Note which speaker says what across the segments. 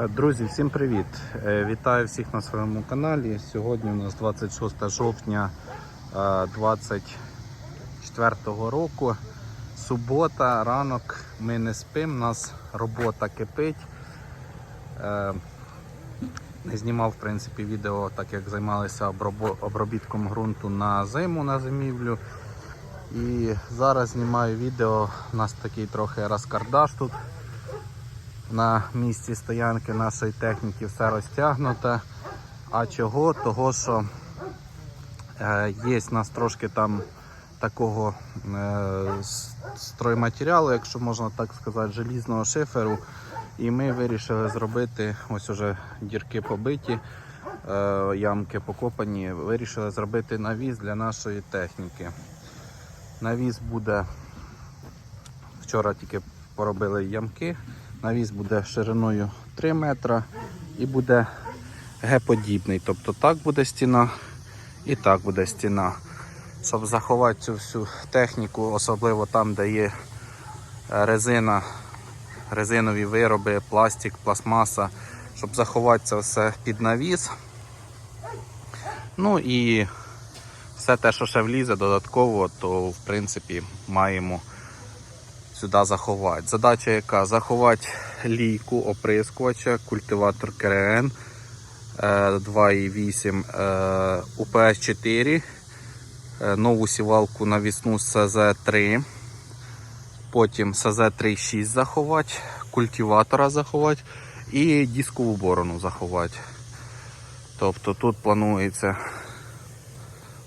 Speaker 1: Е, Друзі, всім привіт! Е, Вітаю всіх на своєму каналі. Сьогодні у нас 26 жовтня 2024 року. Субота, ранок, ми не спимо, нас робота кипить. Е, Не знімав в принципі відео, так як займалися обробітком ґрунту на зиму на зимівлю. І зараз знімаю відео. У нас такий трохи розкардаш тут на місці стоянки нашої техніки все розтягнуто. А чого? Того, що е, є в нас трошки там такого е, стройматеріалу, якщо можна так сказати, желізного шиферу. І ми вирішили зробити, ось уже дірки побиті, е, ямки покопані, вирішили зробити навіс для нашої техніки. Навіс буде Вчора тільки поробили ямки. Навіс буде шириною 3 метра і буде Г-подібний. Тобто так буде стіна і так буде стіна. Щоб заховати цю всю техніку, особливо там, де є е, резина, резинові вироби, пластик, пластмаса, щоб заховати це все під навіс. Ну і все те, що ще влізе додатково, то в принципі маємо сюди заховати. Задача яка? Заховати лійку оприскувача, культиватор КРН е, 2,8 е, УПС-4, е, нову сівалку навісну СЗ-3, потім СЗ-3,6 заховати, культиватора заховати і дискову борону заховати. Тобто тут планується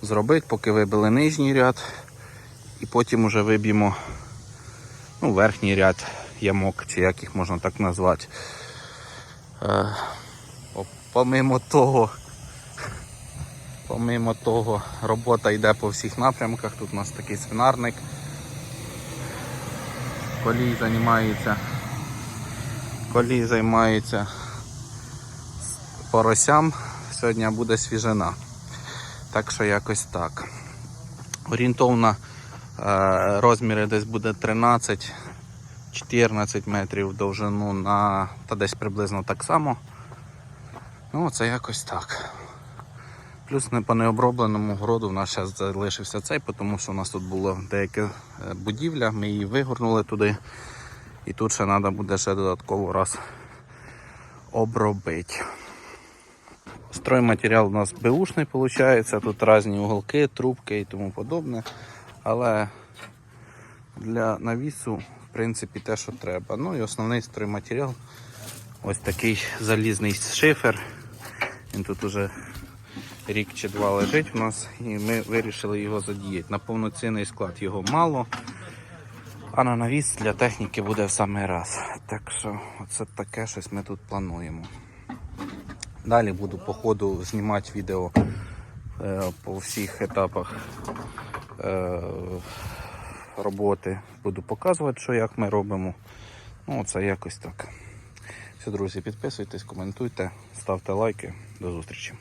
Speaker 1: зробити, поки вибили нижній ряд, і потім вже виб'ємо ну, верхній ряд ямок, чи як їх можна так назвати. Е, помимо того, помимо того, робота йде по всіх напрямках. Тут у нас такий свинарник. Колій займається. Колій займається поросям. Сьогодні буде свіжина. Так що якось так. Орієнтовно е, розміри десь буде 13 14 метрів довжину на та десь приблизно так само. Ну, це якось так. Плюс не по необробленому городу в нас ще залишився цей, тому що у нас тут була деяка е, будівля, ми її вигорнули туди. І тут ще треба буде ще додатково раз обробити. Стройматеріал у нас беушний виходить, тут різні уголки, трубки і тому подобне. Але для навісу, в принципі, те, що треба. Ну і основний стройматеріал ось такий залізний шифер. Він тут уже рік чи два лежить у нас, і ми вирішили його задіяти. На повноцінний склад його мало, а на навіс для техніки буде в самий раз. Так що оце таке щось ми тут плануємо. Далі буду по ходу знімати відео е, по всіх етапах роботи. Буду показувати, що як ми робимо. Ну, це якось так. Все, друзі, підписуйтесь, коментуйте, ставте лайки. До зустрічі.